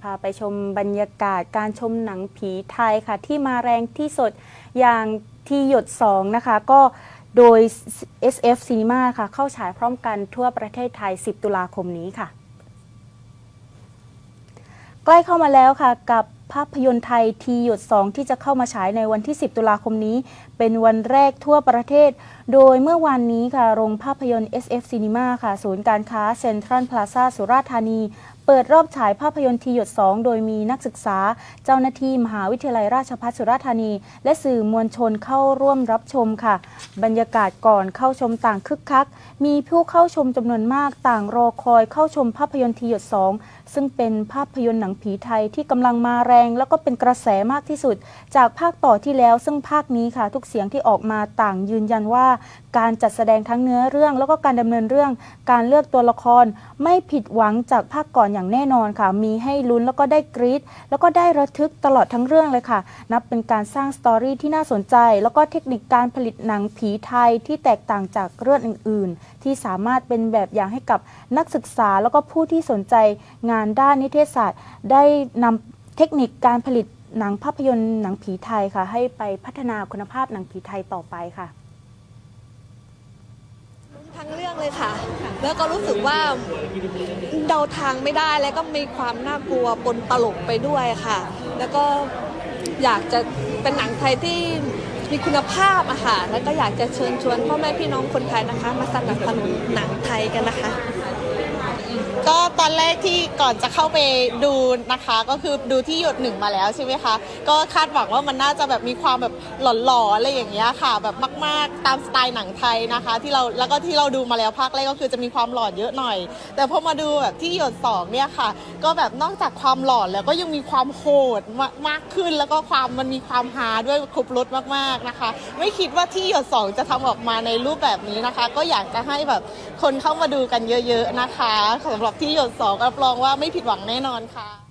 พาไปชมบรรยากาศการชมหนังผีไทยค่ะ ที่มาแรงที่สุดอย่างที่หยด2นะคะ ก็โดย SF Cinema ค่ะ เข้าฉายพร้อมกันทั่วประเทศไทย 10 ตุลาคมนี้ค่ะ ใกล้เข้ามาแล้วค่ะกับภาพยนตร์ไทยทีหยด2ที่จะเข้ามาฉายในวันที่ 10 ตุลาคมนี้ เป็นวันแรกทั่วประเทศ โดยเมื่อวานนี้ค่ะ โรงภาพยนตร์ SF Cinema ค่ะ ศูนย์การค้าเซ็นทรัลพลาซาสุราษฎร์ธานีเปิดรอบฉายภาพยนตร์ทีหยด 2 โดยมีนักศึกษา เจ้าหน้าที่มหาวิทยาลัยราชภัฏสุราษฎร์ธานี และสื่อมวลชนเข้าร่วมรับชมค่ะ บรรยากาศก่อนเข้าชมต่างคึกคัก มีผู้เข้าชมจำนวนมากต่างรอคอยเข้าชมภาพยนตร์ทีหยด 2 ซึ่งเป็นภาพยนตร์หนังผีไทยที่กำลังมาแรง แล้วก็เป็นกระแสมากที่สุด จากภาคต่อที่แล้วซึ่งภาคนี้ค่ะ ทุกเสียงที่ออกมาต่างยืนยันว่า การจัดแสดงทั้งเนื้อเรื่อง แล้วก็การดำเนินเรื่อง การเลือกตัวละครไม่ผิดหวังจากภาคก่อนอย่างแน่นอนค่ะ มีให้ลุ้นแล้วก็ได้กรี๊ดแล้วก็ได้ระทึกตลอดทั้งเรื่องเลยค่ะ นับเป็นการสร้างสตอรี่ที่น่าสนใจ แล้วก็เทคนิคการผลิตหนังผีไทยที่แตกต่างจากเรื่องอื่น ๆ ที่สามารถเป็นแบบอย่างให้กับนักศึกษาแล้วก็ผู้ที่สนใจงานด้านนิเทศศาสตร์ ได้นำเทคนิคการผลิตหนังภาพยนตร์หนังผีไทยค่ะ ให้ไปพัฒนาคุณภาพหนังผีไทยต่อไปค่ะทั้งเรื่องเลยค่ะ แล้วก็รู้สึกว่า เดาทางไม่ได้แล้วก็มีความน่ากลัวปนตลกไปด้วยค่ะ แล้วก็อยากจะเป็นหนังไทยที่มีคุณภาพอะค่ะ แล้วก็อยากจะเชิญชวนพ่อแม่พี่น้องคนไทยนะคะ มาสนับสนุนหนังไทยกันนะคะ ก็ ตอนแรกที่ก่อนจะเข้าไปดูนะคะ ก็คือดูที่หยดหนึ่งมาแล้วใช่ไหมคะก็คาดหวังว่ามันน่าจะแบบมีความแบบหลอนๆอะไรอย่างเงี้ยค่ะ แบบมาก ๆ ตามสไตล์หนังไทยนะคะ ที่เราแล้วก็ที่เราดูมาแล้วภาคแรกก็คือจะมีความหลอนเยอะหน่อย แต่พอมาดูแบบที่หยดสองเนี่ยค่ะ ก็แบบนอกจากความหลอนแล้วก็ยังมีความโหดมากขึ้นแล้วก็ความมันมีความฮาด้วยครบรถมากๆนะคะ ไม่คิดว่าที่หยดสองจะทำออกมาในรูปแบบนี้นะคะ ก็อยากจะให้แบบคนเข้ามาดูกันเยอะ ๆนะคะสำหรับที่หยดสองรับรองว่าไม่ผิดหวังแน่นอนค่ะ